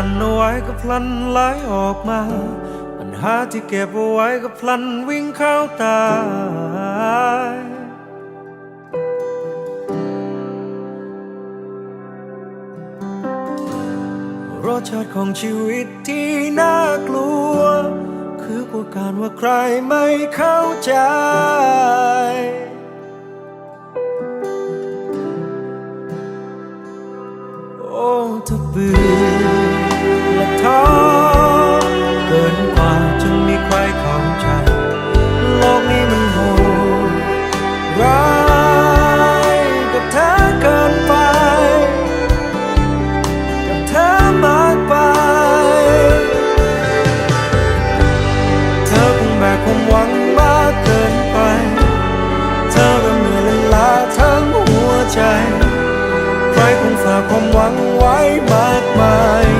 ลันไหลออกมา ปัญหาที่เก็บเอาไว้ก็พลันวิ่งเข้าตายรสชาติของชีวิตที่น่ากลัว คือกลัวการว่าใครไม่เข้าใจ ครคงฝากความหวังไว้มากมาย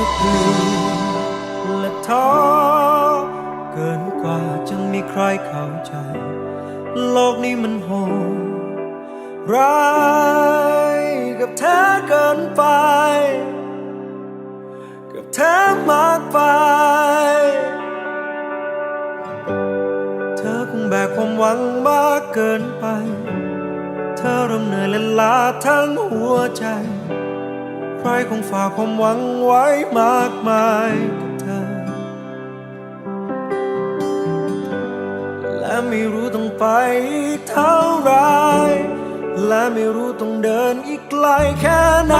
จะเบื่อและท้อเกินกว่าจะมีใครเข้าใจ โลกนี้มันโหดร้ายกับเธอเกินไป กับเธอมากไป เธอคงแบกความหวังมากเกินไป เธอเริ่มเหนื่อยและล้าทั้งหัวใจ ใครคงฝากความหวังไว้มากมายกับเธอ และไม่รู้ต้องไปเท่าไร และไม่รู้ต้องเดินอีกไกลแค่ไหน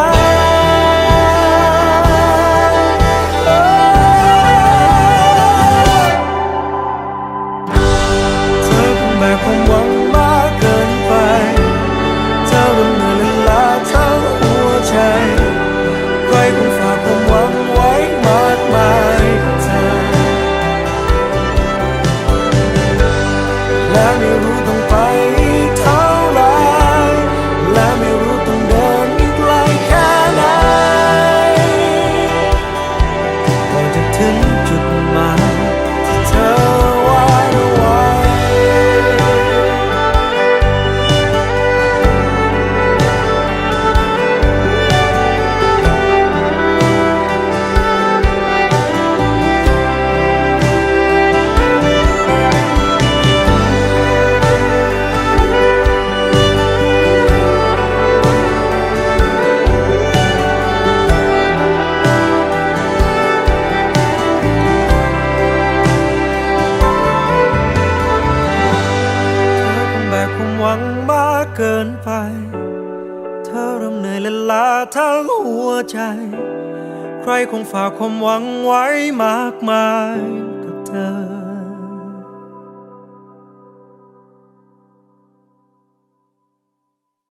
วังมากเกินไป เธอเริ่มเหนื่อยและล้าทั้งหัวใจ ใครคงฝากความหวังไว้มากมายกับเธอ